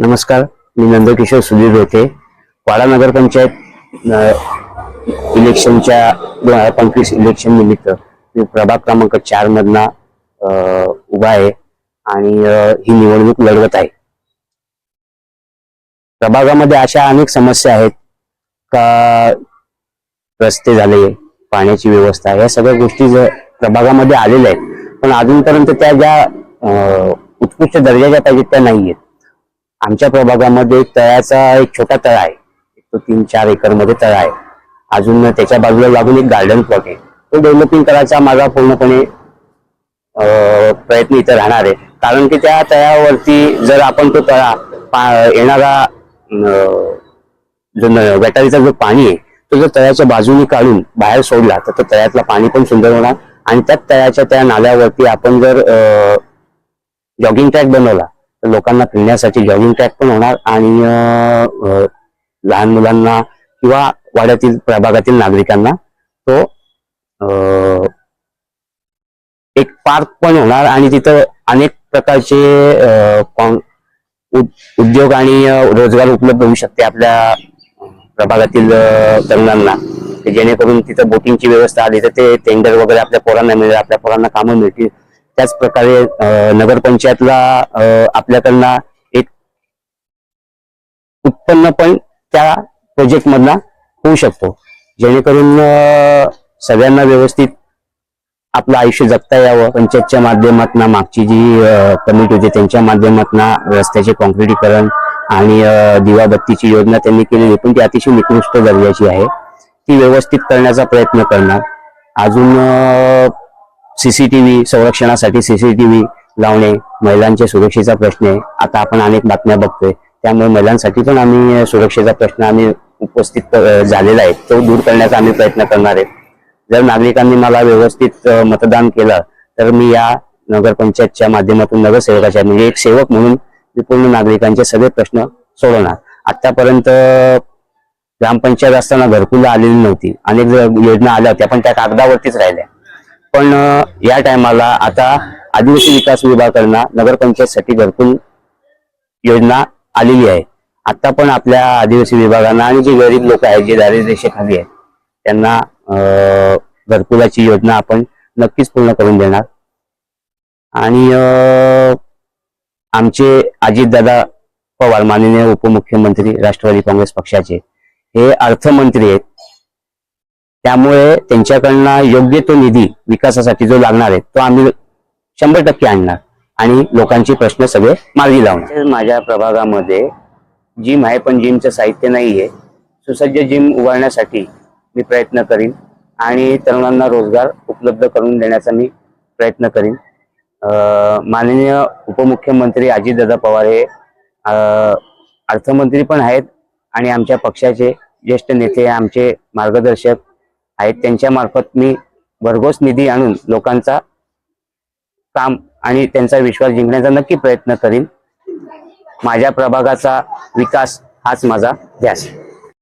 नमस्कार मी नंदकिशोर सुधीर होते वाडा नगरपंचायत इलेक्शनच्या दोन हजार पंचवीस इलेक्शन निमित्त मी प्रभाग क्रमांक चार मधना उभा आहे आणि ही निवडणूक लढवत आहे. प्रभागामध्ये अशा अनेक समस्या आहेत का? रस्ते झाले पाण्याची व्यवस्था या सगळ्या गोष्टी प्रभागामध्ये आलेल्या आहेत पण अजूनपर्यंत त्या ज्या उत्कृष्ट दर्जाच्या पाहिजेत त्या नाही आहेत आमच्या प्रभागामध्ये तळ्याचा एक छोटा तळा आहे. तो तीन चार एकरमध्ये तळा आहे. अजून त्याच्या बाजूला लागून एक गार्डन प्लॉट आहे. तो डेव्हलपिंग करायचा माझा पूर्णपणे प्रयत्न इथं राहणार आहे. कारण की त्या तळ्यावरती जर आपण तो तळा पा- येणारा जो न- गटारीचा जो पाणी आहे तो जर तळ्याच्या बाजूने काढून बाहेर सोडला तर तो तळ्यातला पाणी पण सुंदर होणार. आणि त्याच तळ्याच्या त्या नाल्यावरती आपण जर जॉगिंग ट्रॅक बनवला लोकांना फिरण्यासाठी जॉगिंग ट्रॅक पण होणार आणि लहान मुलांना किंवा वाड्यातील प्रभागातील नागरिकांना तो एक पार्क पण होणार आणि तिथं अनेक प्रकारचे उद्योग आणि रोजगार उपलब्ध होऊ शकते आपल्या प्रभागातील तरुणांना. जेणेकरून तिथं बोटिंगची व्यवस्था आली तर ते टेंडर वगैरे आपल्या पोरांना मिळेल आपल्या पोरांना कामं मिळतील. त्याचप्रकारे नगरपंचायतला आपल्याकडनं एक उत्पन्न पण त्या प्रोजेक्ट मधला होऊ शकतो. जेणेकरून सगळ्यांना व्यवस्थित आपलं आयुष्य जगता यावं. पंचायतच्या माध्यमातून मागची जी कमिटी होती त्यांच्या माध्यमातून रस्त्याचे कॉन्क्रिटीकरण आणि दिवाबत्तीची योजना त्यांनी केलेली पण ती अतिशय निकृष्ट दर्जाची आहे. ती व्यवस्थित करण्याचा प्रयत्न करणार. अजून सीसीटीव्ही संरक्षणासाठी सीसीटीव्ही लावणे महिलांच्या सुरक्षेचा प्रश्न आहे. आता आपण अनेक बातम्या बघतोय. त्यामुळे महिलांसाठी पण आम्ही सुरक्षेचा प्रश्न आम्ही उपस्थित झालेला आहे. तो दूर करण्याचा आम्ही प्रयत्न करणार आहे. जर नागरिकांनी मला व्यवस्थित मतदान केलं तर मी या नगरपंचायतच्या माध्यमातून नगरसेवकाच्या म्हणजे एक सेवक म्हणून मी पूर्ण नागरिकांचे सगळे प्रश्न सोडवणार. आतापर्यंत ग्रामपंचायत असताना घरकुला आलेली नव्हती. अनेक ज- योजना आल्या होत्या पण त्या कागदावरतीच राहिल्या. पण या टायमाला आता आदिवासी विकास विभागाकडनं नगरपंचायतसाठी घरकुल योजना आलेली आहे. आता पण आपल्या आदिवासी विभागांना आणि जे गरीब लोक आहेत जे दारिद्र्यरेषेखाली आहेत त्यांना घरकुलाची योजना आपण नक्कीच पूर्ण करून देणार. आणि आमचे अजितदादा पवार माननीय उपमुख्यमंत्री राष्ट्रवादी काँग्रेस पक्षाचे हे अर्थमंत्री आहेत. त्यामुळे त्यांच्याकडनं योग्य तो निधी विकासासाठी जो लागणार आहे तो आम्ही शंभर टक्के आणणार आणि लोकांचे प्रश्न सगळे मार्गी लावणार. माझ्या प्रभागामध्ये जिम आहे पण जिमचं साहित्य नाहीये. सुसज्ज जिम उभारण्यासाठी मी प्रयत्न करीन आणि तरुणांना रोजगार उपलब्ध करून देण्याचा मी प्रयत्न करीन. माननीय उपमुख्यमंत्री अजितदादा पवार हे अर्थमंत्री पण आहेत आणि आमच्या पक्षाचे ज्येष्ठ नेते आमचे मार्गदर्शक आहेत. त्यांच्या मार्फत मी भरघोस निधी आणून लोकांचा काम आणि त्यांचा विश्वास जिंकण्याचा नक्की प्रयत्न करीन. माझ्या प्रभागाचा विकास हाच माझा ध्यास